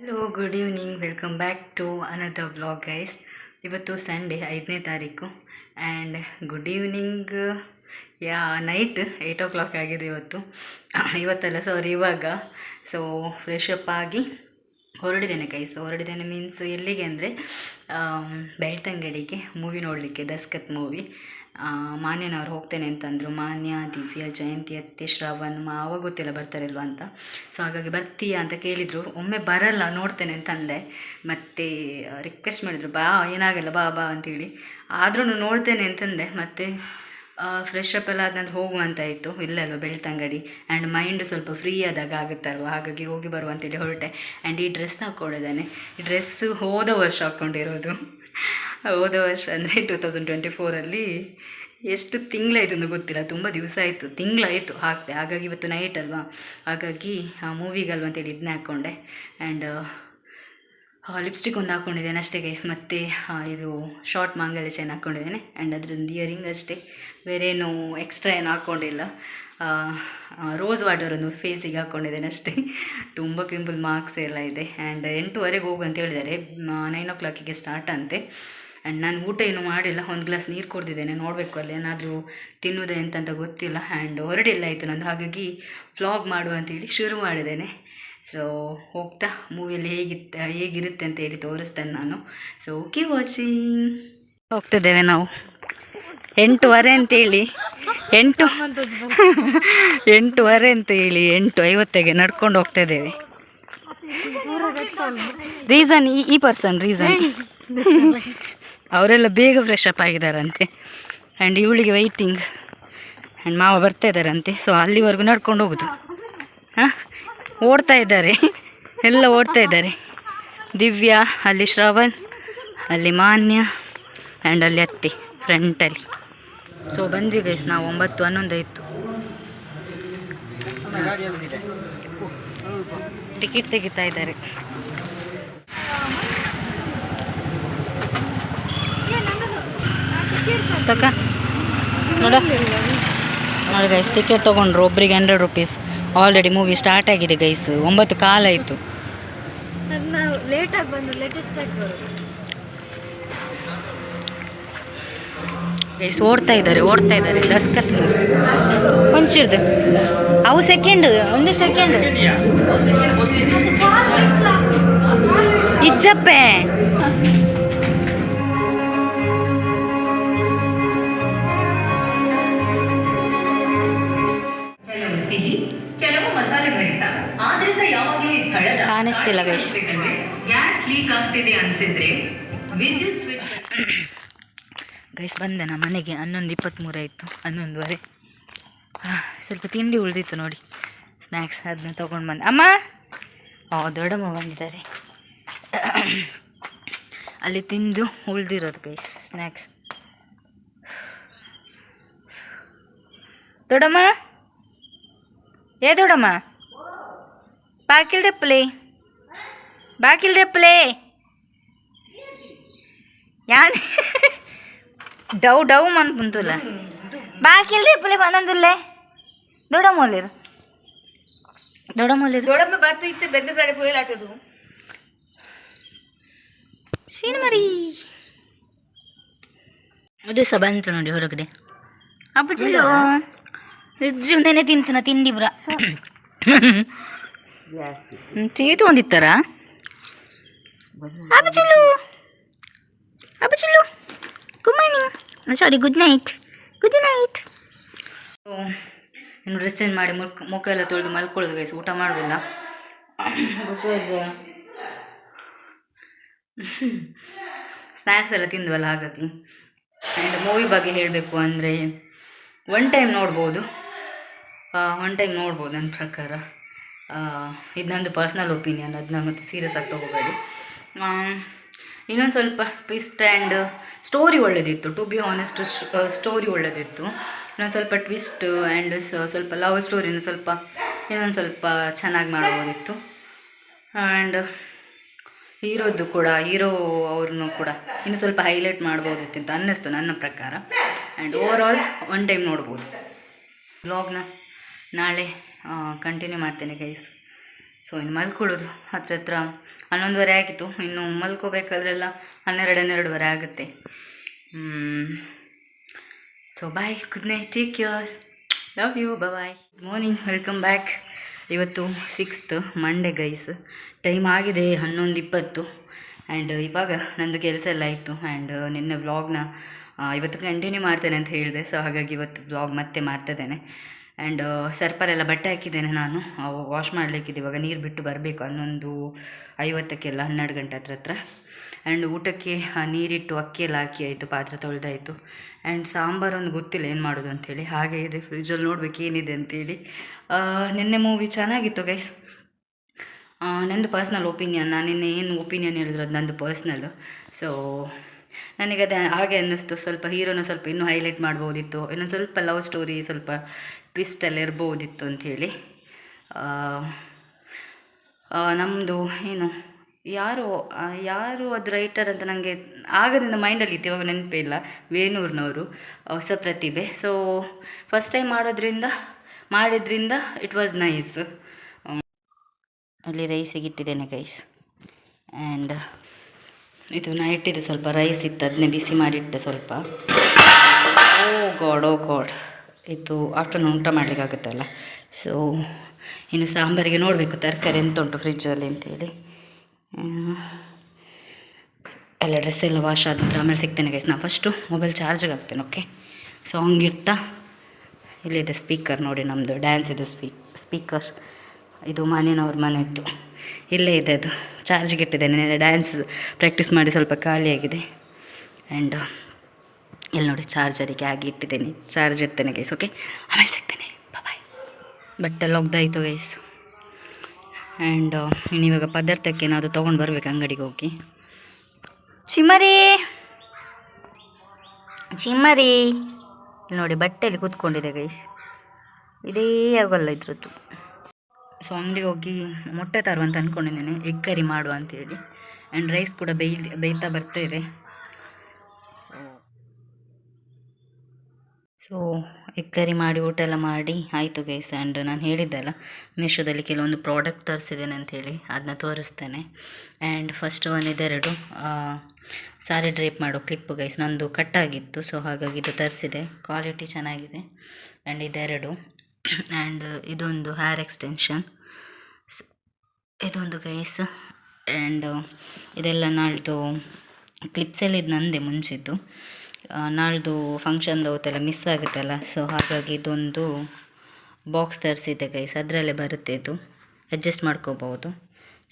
Hello good evening welcome back to another vlog guys ಇವತ್ತು Sunday ಐದನೇ ತಾರೀಕು. And good evening yeah night eight o'clock ಆಗಿದೆ ಇವತ್ತು. ಇವತ್ತಲ್ಲ ಸಾರಿ ಇವಾಗ. ಸೊ ಫ್ರೆಶ್ ಅಪ್ ಆಗಿ ಹೊರಡಿದ್ದೇನೆ ಕೈಸು ಹೊರಡಿದ್ದೇನೆ ಮೀನ್ಸ್ ಎಲ್ಲಿಗೆ ಅಂದರೆ ಬೆಳ್ತಂಗಡಿಗೆ ಮೂವಿ ನೋಡಲಿಕ್ಕೆ, ದಸ್ಕತ್ ಮೂವಿ ಮಾನ್ಯನವ್ರು ಹೋಗ್ತೇನೆ ಅಂತಂದರು. ಮಾನ್ಯ, ದಿವ್ಯ, ಜಯಂತಿ, ಅತ್ತೆ, ಶ್ರವಣ್ ಮಾವ ಗೊತ್ತಿಲ್ಲ ಬರ್ತಾರಿಲ್ವ ಅಂತ. ಸೊ ಹಾಗಾಗಿ ಬರ್ತೀಯಾ ಅಂತ ಕೇಳಿದರು. ಒಮ್ಮೆ ಬರಲ್ಲ, ನೋಡ್ತೇನೆ ಅಂತಂದೆ. ಮತ್ತೆ ರಿಕ್ವೆಸ್ಟ್ ಮಾಡಿದರು, ಬಾ, ಏನಾಗಲ್ಲ, ಬಾ ಬಾ, ಅಂತೇಳಿ. ಆದ್ರೂ ನೋಡ್ತೇನೆ ಅಂತಂದೆ. ಮತ್ತು ಫ್ರೆಶ್ ಅಪ್ ಎಲ್ಲ ಆದ ಹೋಗುವಂತ ಇತ್ತು. ಇಲ್ಲಲ್ವ ಬೆಳ್ತಂಗಡಿ ಆ್ಯಂಡ್ ಮೈಂಡ್ ಸ್ವಲ್ಪ ಫ್ರೀ ಆದಾಗ ಆಗುತ್ತಲ್ವ? ಹಾಗಾಗಿ ಹೋಗಿ ಬರುವ ಅಂತೇಳಿ ಹೊರಟೆ. ಆ್ಯಂಡ್ ಈ ಡ್ರೆಸ್ ಹಾಕ್ಕೊಂಡಿದ್ದಾನೆ. ಈ ಡ್ರೆಸ್ ಹೋದ ವರ್ಷ ಹಾಕ್ಕೊಂಡಿರೋದು. ಹೋದ ವರ್ಷ ಅಂದರೆ ಟೂ ತೌಸಂಡ್ ಟ್ವೆಂಟಿ ಫೋರಲ್ಲಿ ಎಷ್ಟು ತಿಂಗಳಾಯ್ತು ಅಂತ ಗೊತ್ತಿಲ್ಲ. ತುಂಬ ದಿವಸ ಆಯಿತು. ತಿಂಗಳಾಯಿತು ಹಾಕಿದೆ. ಹಾಗಾಗಿ ಇವತ್ತು ನೈಟ್ ಅಲ್ವಾ? ಹಾಗಾಗಿ ಮೂವಿಗಲ್ವ ಅಂತೇಳಿ ಇದನ್ನೇ ಹಾಕ್ಕೊಂಡೆ. ಆ್ಯಂಡ್ ಲಿಪ್ಸ್ಟಿಕ್ ಒಂದು ಹಾಕ್ಕೊಂಡಿದ್ದೇನೆ ಅಷ್ಟೇ ಗೈಸ್ ಮತ್ತು ಇದು ಶಾರ್ಟ್ ಮಾಂಗಲ್ಯ ಚೈನ್ ಹಾಕ್ಕೊಂಡಿದ್ದೇನೆ ಆ್ಯಂಡ್ ಅದರದ್ದು ಇಯರಿಂಗ್ ಅಷ್ಟೇ. ಬೇರೇನು ಎಕ್ಸ್ಟ್ರಾ ಏನು ಹಾಕ್ಕೊಂಡಿಲ್ಲ ರೋಸ್ ವಾಟರ್ ಒಂದು ಫೇಸಿಗೆ ಹಾಕ್ಕೊಂಡಿದ್ದೇನೆ ಅಷ್ಟೇ. ತುಂಬ ಪಿಂಪಲ್ ಮಾರ್ಕ್ಸ್ ಎಲ್ಲ ಇದೆ. ಆ್ಯಂಡ್ ಎಂಟೂವರೆಗೆ ಹೋಗು ಅಂತ ಹೇಳಿದ್ದಾರೆ. ನೈನ್ ಓ ಕ್ಲಾಕಿಗೆ ಸ್ಟಾರ್ಟ್ ಅಂತೆ. ಆ್ಯಂಡ್ ನಾನು ಊಟ ಏನು ಮಾಡಿಲ್ಲ. ಒಂದು ಗ್ಲಾಸ್ ನೀರು ಕೊಡ್ತಿದ್ದೇನೆ ನೋಡಬೇಕು ಅಲ್ಲಿ ಏನಾದರೂ ತಿನ್ನುವುದೇ ಅಂತ ಗೊತ್ತಿಲ್ಲ. ಆ್ಯಂಡ್ ಹೊರಡಿಲ್ಲ ಆಯಿತು ನಂದು. ಹಾಗಾಗಿ ಫ್ಲಾಗ್ ಮಾಡು ಅಂತೇಳಿ ಶುರು ಮಾಡಿದ್ದೇನೆ. ಸೊ ಹೋಗ್ತಾ, ಮೂವಿಯಲ್ಲಿ ಹೇಗಿತ್ತು, ಹೇಗಿರುತ್ತೆ ಅಂತ ಹೇಳಿ ತೋರಿಸ್ತೇನೆ ನಾನು. ಸೊ ಓಕೆ ವಾಚಿಂಗ್ ಹೋಗ್ತಿದ್ದೇವೆ ನಾವು. ಎಂಟುವರೆ ಅಂತೇಳಿ ಎಂಟು, ಎಂಟುವರೆ ಅಂತ ಹೇಳಿ, ಎಂಟು ಐವತ್ತಿಗೆ ನಡ್ಕೊಂಡು ಹೋಗ್ತಾ ಇದ್ದೇವೆ ರೀಸನ್ ಈ ಈ ಪರ್ಸನ್ ರೀಸನ್ ಅವರೆಲ್ಲ ಬೇಗ ಫ್ರೆಶ್ ಅಪ್ ಆಗಿದ್ದಾರಂತೆ. ಆ್ಯಂಡ್ ಇವಳಿಗೆ ವೈಟಿಂಗ್ ಆ್ಯಂಡ್ ಮಾವ ಬರ್ತಾ ಇದ್ದಾರಂತೆ. ಸೊ ಅಲ್ಲಿವರೆಗೂ ನಡ್ಕೊಂಡು ಹೋಗೋದು. ಹಾಂ? ಓಡ್ತಾ ಇದ್ದಾರೆ. ಎಲ್ಲ ಓಡ್ತಾ ಇದ್ದಾರೆ. ದಿವ್ಯಾ, ಅಲ್ಲಿ ಶ್ರವಣ್, ಅಲ್ಲಿ ಮಾನ್ಯ ಆ್ಯಂಡ್ ಅಲ್ಲಿ ಅತ್ತೆ ಫ್ರಂಟಲ್ಲಿ ಸೊ ಬಂದ್ವಿ ಗೈಸ್ ನಾವು ಒಂಬತ್ತು, ಹನ್ನೊಂದು ಆಯಿತು. ಟಿಕೆಟ್ ತೆಗಿತಾ ಇದ್ದಾರೆ. ತಕ ನೋಡ. ನೋಡಿ ಗೈಸ್ ಟಿಕೆಟ್ ತೊಗೊಂಡ್ರು ಒಬ್ರಿಗೆ hundred rupees already movie start ಆಗಿದೆ ಗೈಸ್ ಒಂಬತ್ತು ಕಾಲ ಆಯಿತು. ಗೈಸ್ ಓಡ್ತಾ ಇದ್ದಾರೆ ಓಡ್ತಾ ಇದ್ದಾರೆ. ದಸ್ಕತ್ ಮೂವಿ. ಅವು ಸೆಕೆಂಡ್ ಒಂದು ಸೆಕೆಂಡ್ ಇಜ್ಜಪ್ಪೆ. ಕಾಣಿಸ್ತಿಲ್ಲ ಗೈಸ್ ಗ್ಯಾಸ್ ಲೀಕ್ ಆಗ್ತಿದೆ ಅನ್ಸಿದ್ರೆ ವಿದ್ಯುತ್ ಸ್ವಿಚ್ ಗೈಸ್ ಬಂದೆ ನಮ್ಮ ಮನೆಗೆ. ಹನ್ನೊಂದು ಇಪ್ಪತ್ತ್ಮೂರು ಆಯಿತು. ಹನ್ನೊಂದುವರೆ. ಸ್ವಲ್ಪ ತಿಂಡಿ ಉಳಿದಿತ್ತು ನೋಡಿ. ಸ್ನ್ಯಾಕ್ಸ್ ಅದನ್ನ ತೊಗೊಂಡು ಬಂದೆ. ಅಮ್ಮ! ಓ ದೊಡ್ಡಮ್ಮ ಬಂದಿದ್ದಾರೆ. ಅಲ್ಲಿ ತಿಂದು ಉಳಿದಿರೋದು ಗೈಸ್ ಸ್ನ್ಯಾಕ್ಸ್ ದೊಡ್ಡಮ್ಮ! ಏ ದೊಡ್ಡಮ್ಮ! ಬಾಕಿಲ್ ದೆಪ್ಪಲೆ ಬಾಕಿಲ್ ದೆಪ್ಪಲೆ ಯಾನ್? ಡೌ ಡೌ ಅನ್ಕೊಂತಲ್ಲ ಬಾಕಿಲ್ ದೊಡ್ಡ ಬನ್ನೊಂದುಲ್ಲೆ ದೊಡ್ಡ ದೊಡ್ಡಮ್ಮಲ್ಲಿರು ದೊಡ್ಡಮ್ಮ ಬತ್ತು ಇತ್ತು ಬೆಂದ ಕಡೆ ಕೊಯ್ಲಾಟದು ಮರಿ ಅದು ಸಹ ಬಂತು ನೋಡಿ ಹೊರಗಡೆ. ಅಪ್ಪಜಿಲು ನಿಜನೇ ತಿಂತನ ತಿಂಡಿ ಬುರ ಚೀತು ಒಂದಿತ್ತಾರ ಅಪ್ಪಚಿಲ್ಲು Good good morning sorry good night good night ಇನ್ನು ಡ್ರೆಸ್ ಚೇಂಜ್ ಮಾಡಿ ಮುಖ ಮುಖ ಎಲ್ಲ ತೊಳೆದು ಮಲ್ಕೊಳ್ಳೋದು ಗೈಸ್ ಊಟ ಮಾಡೋದಿಲ್ಲ. ಬಿಕಾಸ್ ಸ್ನ್ಯಾಕ್ಸ್ ಎಲ್ಲ ತಿಂದ್ವಲ್ಲ ಹಾಗಾಗಿ. ಆ್ಯಂಡ್ ಮೂವಿ ಬಗ್ಗೆ ಹೇಳಬೇಕು ಅಂದರೆ ಒನ್ ಟೈಮ್ ನೋಡ್ಬೋದು. ಒನ್ ಟೈಮ್ ನೋಡ್ಬೋದು ನನ್ನ ಪ್ರಕಾರ. ಇದು ನಂದು ಪರ್ಸ್ನಲ್ ಒಪಿನಿಯನ್ ಅದನ್ನ ಮತ್ತೆ ಸೀರಿಯಸ್ ಆಗಿ ತಗೋಬೇಡಿ. ಇನ್ನೊಂದು ಸ್ವಲ್ಪ ಟ್ವಿಸ್ಟ್ ಆ್ಯಂಡ್ ಸ್ಟೋರಿ ಒಳ್ಳೆದಿತ್ತು. ಟು ಬಿ ಆನೆಸ್ಟ್ ಸ್ಟೋರಿ ಒಳ್ಳೆದಿತ್ತು. ಇನ್ನೊಂದು ಸ್ವಲ್ಪ ಟ್ವಿಸ್ಟ್ ಆ್ಯಂಡ್ ಸ್ವಲ್ಪ ಲವ್ ಸ್ಟೋರಿನೂ ಸ್ವಲ್ಪ, ಇನ್ನೊಂದು ಸ್ವಲ್ಪ ಚೆನ್ನಾಗಿ ಮಾಡ್ಬೋದಿತ್ತು. ಆ್ಯಂಡ್ ಹೀರೋದು ಕೂಡ, ಹೀರೋ ಅವ್ರನ್ನೂ ಕೂಡ ಇನ್ನು ಸ್ವಲ್ಪ ಹೈಲೈಟ್ ಮಾಡ್ಬೋದಿತ್ತು ಅಂತ ಅನ್ನಿಸ್ತು ನನ್ನ ಪ್ರಕಾರ. And over all one time ನೋಡ್ಬೋದು ಬ್ಲಾಗ್ನ ನಾಳೆ ಕಂಟಿನ್ಯೂ ಮಾಡ್ತೇನೆ ಗೈಸ್ ಸೊ ಇನ್ನು ಮಲ್ಕೊಳ್ಳೋದು ಹತ್ರ ಹತ್ರ. ಹನ್ನೊಂದುವರೆ ಆಗಿತ್ತು. ಇನ್ನು ಮಲ್ಕೋಬೇಕಾದ್ರೆಲ್ಲ ಹನ್ನೆರಡು ಹನ್ನೆರಡುವರೆ ಆಗುತ್ತೆ so bye good night take care love you bye good morning welcome back ಇವತ್ತು ಸಿಕ್ಸ್ತ್ ಮಂಡೇ ಗೈಸ್ ಟೈಮ್ ಆಗಿದೆ ಹನ್ನೊಂದು ಇಪ್ಪತ್ತು. ಆ್ಯಂಡ್ ಇವಾಗ ನಂದು ಕೆಲಸ ಎಲ್ಲ ಇತ್ತು ಆ್ಯಂಡ್ ನಿನ್ನೆ ವ್ಲಾಗ್ನ ಇವತ್ತು ಕಂಟಿನ್ಯೂ ಮಾಡ್ತೇನೆ ಅಂತ ಹೇಳಿದೆ. ಸೊ ಹಾಗಾಗಿ ಇವತ್ತು ವ್ಲಾಗ್ ಮತ್ತೆ ಮಾಡ್ತಿದ್ದೇನೆ ಆ್ಯಂಡ್ ಸರ್ಪಲ್ಲೆಲ್ಲ ಬಟ್ಟೆ ಹಾಕಿದ್ದೇನೆ ನಾನು. ವಾಶ್ ಮಾಡಲಿಕ್ಕಿದೆ ಇವಾಗ ನೀರು ಬಿಟ್ಟು ಬರಬೇಕು ಹನ್ನೊಂದು ಐವತ್ತಕ್ಕೆಲ್ಲ ಹನ್ನೆರಡು ಗಂಟೆ ಹತ್ರ ಹತ್ರ. ಆ್ಯಂಡ್ ಊಟಕ್ಕೆ ನೀರಿಟ್ಟು ಅಕ್ಕಿ ಎಲ್ಲ ಹಾಕಿ ಆಯಿತು, ಪಾತ್ರೆ ತೊಳೆದಾಯಿತು. ಆ್ಯಂಡ್ ಸಾಂಬಾರು ಒಂದು ಗೊತ್ತಿಲ್ಲ ಏನು ಮಾಡೋದು ಅಂಥೇಳಿ ಹಾಗೆ ಇದೆ ಫ್ರಿಜ್ಜಲ್ಲಿ ನೋಡ್ಬೇಕು ಏನಿದೆ ಅಂತೇಳಿ. ನಿನ್ನೆ ಮೂವಿ ಚೆನ್ನಾಗಿತ್ತು ಗೈಸ್ ನಂದು ಪರ್ಸ್ನಲ್ ಒಪಿನಿಯನ್ ನಾನು ನಿನ್ನೆ ಏನು ಒಪಿನಿಯನ್ ಹೇಳಿದ್ರು ಅದು ನಂದು ಪರ್ಸ್ನಲ್ ಸೊ ನನಗೆ ಅದು ಹಾಗೆ ಅನ್ನಿಸ್ತು. ಸ್ವಲ್ಪ ಹೀರೋನ ಸ್ವಲ್ಪ ಇನ್ನೂ ಹೈಲೈಟ್ ಮಾಡ್ಬೋದಿತ್ತು. ಇನ್ನೊಂದು ಸ್ವಲ್ಪ ಲವ್ ಸ್ಟೋರಿ ಸ್ವಲ್ಪ ಇರ್ಬೋದಿತ್ತು ಅಂಥೇಳಿ. ನಮ್ಮದು ಏನು, ಯಾರು ಯಾರು ಅದು ರೈಟರ್ ಅಂತ ನನಗೆ ಆಗದಿಂದ ಮೈಂಡಲ್ಲಿ ಇತ್ತು, ಇವಾಗ ನೆನಪೇ ಇಲ್ಲ, ವೇಣೂರ್ನವರು ಹೊಸ ಪ್ರತಿಭೆ. ಸೊ ಫಸ್ಟ್ ಟೈಮ್ ಮಾಡೋದ್ರಿಂದ, ಮಾಡಿದ್ರಿಂದ ಇಟ್ ವಾಸ್ ನೈಸ್ ಅಲ್ಲಿ ರೈಸಿಗೆ ಇಟ್ಟಿದ್ದೇನೆ ಗೈಸ್ ಆ್ಯಂಡ್ ಇದು ನಾ ಇಟ್ಟಿದ್ದೆ ಸ್ವಲ್ಪ ರೈಸ್ ಇತ್ತು ಅದನ್ನೇ ಬಿಸಿ ಮಾಡಿಟ್ಟೆ ಸ್ವಲ್ಪ. ಓ ಗಾಡ್ ಓ ಗಾಡ್ ಇದು ಆಫ್ಟರ್ನೂನ್ ಊಟ ಮಾಡಲಿಕ್ಕಾಗುತ್ತಲ್ಲ? ಸೊ ಇನ್ನು ಸಾಂಬಾರಿಗೆ ನೋಡಬೇಕು, ತರಕಾರಿ ಎಂತ ಉಂಟು ಫ್ರಿಜ್ಜಲ್ಲಿ ಅಂತೇಳಿ. ಎಲ್ಲ ಡ್ರೆಸ್ ಎಲ್ಲ ವಾಶ್ ಆದ ಆಮೇಲೆ ಸಿಗ್ತೇನೆ ಗೈಸ್ ನಾನು ಫಸ್ಟು ಮೊಬೈಲ್ ಚಾರ್ಜಿಗೆ ಹಾಕ್ತೇನೆ ಓಕೆ ಸಾಂಗ್ ಹಂಗಿರ್ತಾ ಇಲ್ಲಿದೆ ಸ್ಪೀಕರ್ ನೋಡಿ ನಮ್ಮದು ಡ್ಯಾನ್ಸ್ ಇದು ಸ್ಪೀಕ್ ಸ್ಪೀಕರ್ ಇದು ಮನೆಯವ್ರ ಮನೆ ಇತ್ತು ಇಲ್ಲೇ ಇದೆ ಅದು ಚಾರ್ಜಿಗೆ ಇಟ್ಟಿದ್ದೇನೆ ಡ್ಯಾನ್ಸ್ ಪ್ರಾಕ್ಟೀಸ್ ಮಾಡಿ ಸ್ವಲ್ಪ ಖಾಲಿಯಾಗಿದೆ. ಆ್ಯಂಡ್ ಇಲ್ಲಿ ನೋಡಿ ಚಾರ್ಜರಿಗೆ ಆಗಿ ಇಟ್ಟಿದ್ದೀನಿ. ಚಾರ್ಜ್ ಇಡ್ತೇನೆ ಗೈಸ್ ಓಕೆ ಆಮೇಲೆ ಸಿಗ್ತೇನೆ. ಬಾಯ್ ಬಟ್ಟೆ ಹೋಗ್ದಾಯ್ತು ಗೈಸ್ ಆ್ಯಂಡ್ ಇವಾಗ ಪದಾರ್ಥಕ್ಕೆ ಏನಾದರೂ ತೊಗೊಂಡು ಬರ್ಬೇಕು ಅಂಗಡಿಗೆ ಹೋಗಿ. ಚಿಮ್ಮರಿ! ಚಿಮ್ಮರಿ! ನೋಡಿ ಬಟ್ಟೆಯಲ್ಲಿ ಕೂತ್ಕೊಂಡಿದೆ ಗೈಸ್ ಇದೇ ಆಗೋಲ್ಲ ಇದ್ರದ್ದು. ಸೊ ಅಂಗಡಿಗೆ ಹೋಗಿ ಮೊಟ್ಟೆ ತರುವಂತ ಅಂದ್ಕೊಂಡಿದ್ದೇನೆ ಎಗ್ ಕರಿ ಮಾಡುವ ಅಂತೇಳಿ ಆ್ಯಂಡ್ ರೈಸ್ ಕೂಡ ಬೇಯ್, ಬೇಯ್ತಾ ಬರ್ತಾ ಇದೆ. ಸೊ ಎಗ್ ಕರಿ ಮಾಡಿ ಊಟ ಎಲ್ಲ ಮಾಡಿ, ಆಯಿತು ಗೈಸ್ ಆ್ಯಂಡ್ ನಾನು ಹೇಳಿದ್ದಲ್ಲ ಮೀಶೋದಲ್ಲಿ ಕೆಲವೊಂದು ಪ್ರಾಡಕ್ಟ್ ತರಿಸಿದ್ದೇನೆ ಅಂಥೇಳಿ ಅದನ್ನ ತೋರಿಸ್ತೇನೆ. ಆ್ಯಂಡ್ ಫಸ್ಟ್ ಒನ್ ಇದೆರಡು ಸಾರಿ ಡ್ರೇಪ್ ಮಾಡೋ ಕ್ಲಿಪ್ಪು ಗೈಸ್ ನಂದು ಕಟ್ಟಾಗಿತ್ತು ಸೊ ಹಾಗಾಗಿ ಇದು ತರಿಸಿದೆ. ಕ್ವಾಲಿಟಿ ಚೆನ್ನಾಗಿದೆ. ಆ್ಯಂಡ್ ಇದೆರಡು ಆ್ಯಂಡ್ ಇದೊಂದು ಹೇರ್ ಎಕ್ಸ್ಟೆನ್ಷನ್ ಇದೊಂದು ಗೈಸ್ ಆ್ಯಂಡ್ ಇದೆಲ್ಲ ನಾಳ್ದು ಕ್ಲಿಪ್ಸಲ್ಲಿ ಇದು ನಂದೆ ಮುಂಚಿದ್ದು. ನಾಳ್ದು ಫಂಕ್ಷನ್ದು ಅವತ್ತೆಲ್ಲ ಮಿಸ್ ಆಗುತ್ತಲ್ಲ ಸೊ ಹಾಗಾಗಿ ಇದೊಂದು ಬಾಕ್ಸ್ ತರಿಸಿದ್ದೆ ಗೈಸ್ ಅದರಲ್ಲೇ ಬರುತ್ತೆ ಇದು. ಅಡ್ಜಸ್ಟ್ ಮಾಡ್ಕೋಬೋದು.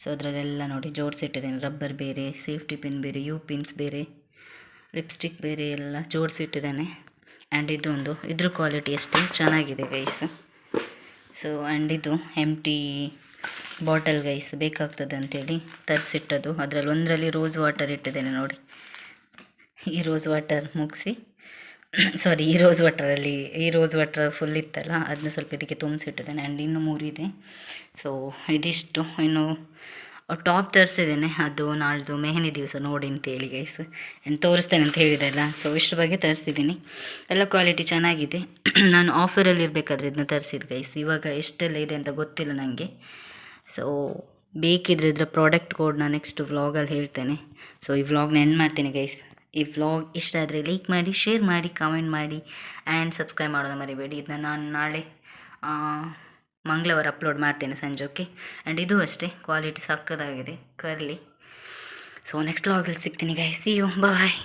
ಸೊ ಅದರಲ್ಲೆಲ್ಲ ನೋಡಿ ಜೋಡಿಸಿಟ್ಟಿದ್ದೇನೆ ರಬ್ಬರ್ ಬೇರೆ ಸೇಫ್ಟಿ ಪಿನ್ ಬೇರೆ ಯು ಪಿನ್ಸ್ ಬೇರೆ ಲಿಪ್ಸ್ಟಿಕ್ ಬೇರೆ ಎಲ್ಲ ಜೋಡಿಸಿಟ್ಟಿದ್ದಾನೆ ಆ್ಯಂಡ್ ಇದೊಂದು, ಇದ್ರ ಕ್ವಾಲಿಟಿ ಅಷ್ಟೇ ಚೆನ್ನಾಗಿದೆ ಗೈಸ್ ಸೊ ಆ್ಯಂಡ್ ಇದು ಎಂ ಟಿ ಬಾಟಲ್ ಗೈಸ್ ಬೇಕಾಗ್ತದೆ ಅಂತೇಳಿ ತರಿಸಿಟ್ಟದು ಅದರಲ್ಲಿ ಒಂದರಲ್ಲಿ ರೋಸ್ ವಾಟರ್ ಇಟ್ಟಿದ್ದೇನೆ ನೋಡಿ. ಈ ರೋಸ್ ವಾಟರ್ ಮುಗಿಸಿ ಸಾರಿ ಈ ರೋಸ್ ವಾಟರಲ್ಲಿ ಈ ರೋಸ್ ವಾಟರ್ ಫುಲ್ ಇತ್ತಲ್ಲ ಅದನ್ನ ಸ್ವಲ್ಪ ಇದಕ್ಕೆ ತುಂಬಿಸಿಟ್ಟಿದ್ದೇನೆ. ಆ್ಯಂಡ್ ಇನ್ನು ಮೂರಿದೆ. ಸೊ ಇದಿಷ್ಟು. ಇನ್ನು ಟಾಪ್ ತರಿಸಿದ್ದೇನೆ. ಅದು ನಾಳ್ದು ಮೆಹಂದಿ ದಿವಸ ನೋಡಿ ಅಂತೇಳಿ ಗೈಸ್ ಆ್ಯಂಡ್ ತೋರಿಸ್ತೇನೆ ಅಂತ ಹೇಳಿದೆಲ್ಲ. ಸೊ ಇಷ್ಟು ಬಗ್ಗೆ ತರಿಸಿದ್ದೀನಿ. ಎಲ್ಲ ಕ್ವಾಲಿಟಿ ಚೆನ್ನಾಗಿದೆ. ನಾನು ಆಫರಲ್ಲಿ ಇರಬೇಕಾದ್ರೆ ಇದನ್ನ ತರಿಸಿದ್ದು ಗೈಸ್ ಇವಾಗ ಎಷ್ಟೆಲ್ಲ ಇದೆ ಅಂತ ಗೊತ್ತಿಲ್ಲ ನನಗೆ ಸೊ ಬೇಕಿದ್ರೆ ಇದರ ಪ್ರಾಡಕ್ಟ್ ಕೋಡ್ ನಾನು ನೆಕ್ಸ್ಟ್ ವ್ಲಾಗಲ್ಲಿ ಹೇಳ್ತೇನೆ. ಸೊ ಈ ವ್ಲಾಗ್ನ ಎಂಡ್ ಮಾಡ್ತೀನಿ ಗೈಸ್ ಈ ವ್ಲಾಗ್ ಇಷ್ಟ ಆದರೆ ಲೈಕ್ ಮಾಡಿ ಶೇರ್ ಮಾಡಿ ಕಾಮೆಂಟ್ ಮಾಡಿ ಆ್ಯಂಡ್ ಸಬ್ಸ್ಕ್ರೈಬ್ ಮಾಡೋದು ಮರಿಬೇಡಿ. ಇದನ್ನ ನಾನು ನಾಳೆ ಮಂಗಳವಾರ ಅಪ್ಲೋಡ್ ಮಾಡ್ತೇನೆ ಸಂಜೆ ಓಕೆ ಆ್ಯಂಡ್ ಇದು ಅಷ್ಟೇ ಕ್ವಾಲಿಟಿ ಸಕ್ಕದಾಗಿದೆ ಕರ್ಲಿ ಸೊ ನೆಕ್ಸ್ಟ್ ವ್ಲಾಗಲ್ಲಿ ಸಿಗ್ತೀನಿ ಗೈಸ್ ಯು ಬಾಯ್